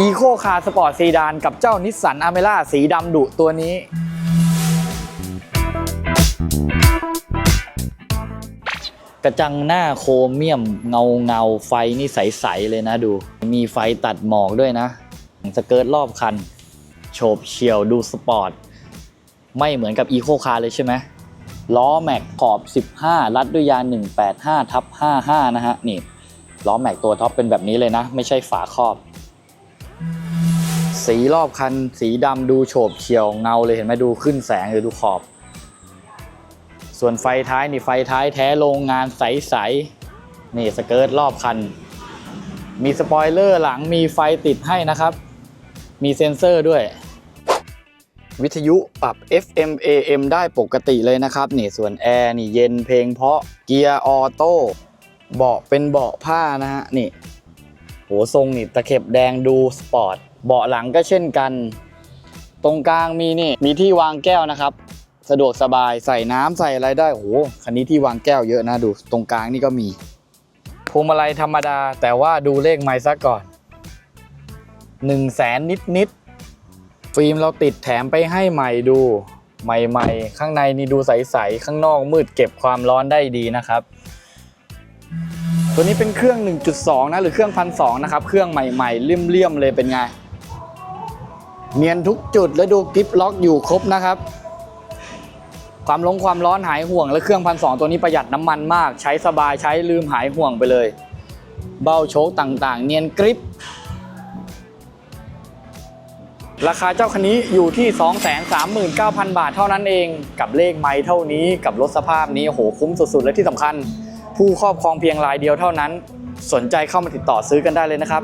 อีโคคาร์สปอร์ตซีดานกับเจ้านิสสันอเมร่าสีดำดุตัวนี้ กระจังหน้าโครเมียมเงาเงาไฟนี่ใส ๆ เลยนะดู มีไฟตัดหมอกด้วยนะ สเกิร์ตรอบคัน โฉบเฉี่ยวดูสปอร์ต ไม่เหมือนกับอีโคคาร์เลยใช่ไหมล้อแม็กขอบ 15 รัดด้วยยาง 185ทับ55 นะฮะ นี่ ล้อแม็กตัวท็อปเป็นแบบนี้เลยนะ ไม่ใช่ฝาครอบ สีรอบคัน สีดำดูโฉบเฉี่ยวเงาเลยเห็นไหมดูขึ้นแสงหรือดูขอบ ส่วนไฟท้ายนี่ไฟท้ายแท้โรงงานใสๆนี่สเกิร์ตรอบคัน มีสปอยเลอร์หลังมีไฟติดให้นะครับ มีเซ็นเซอร์ด้วย วิทยุปรับ FM AM ได้ปกติเลยนะครับนี่ส่วนแอร์นี่เย็นเพลงเพราะเกียร์ออโต้เบาะเป็นเบาะผ้านะฮะนี่โหทรงนี่ตะเข็บแดงดูสปอร์ต เบาะหลังก็เช่นกัน ตรงกลางมีนี่มีที่วางแก้วนะครับ สะดวกสบายใส่น้ำใส่อะไรได้โหคันนี้ที่วางแก้วเยอะนะดู ตรงกลางนี่ก็มีพวงมาลัยธรรมดา แต่ว่าดูเลขไม้ซะก่อน1นึ่งแสนนิดนิดฟิล์มเราติดแถมไปให้ใหม่ดูใหม่ๆ ข้างในนี่ดูใสๆ ข้างนอกมืดเก็บความร้อนได้ดีนะครับ ตัวนี้เป็นเครื่อง 1.2 นะ หรือเครื่องพันสนะครับ เครื่องใหม่ๆเลี่ยมๆเลยเป็นไง เนียนทุกจุดและดูกริปล็อกอยู่ครบนะครับ ความลงความร้อนหายห่วง และเครื่องพันสองตัวนี้ประหยัดน้ำมันมาก ใช้สบายใช้ลืมหายห่วงไปเลย เบ้าโชคต่างๆ เนียนกริปราคาเจ้าคันนี้อยู่ที่ 239,000 บาทเท่านั้นเองกับเลขไม้เท่านี้กับรถสภาพนี้โอ้โหคุ้มสุดๆ และที่สำคัญ ผู้ครอบครองเพียงรายเดียวเท่านั้น สนใจเข้ามาติดต่อซื้อกันได้เลยนะครับ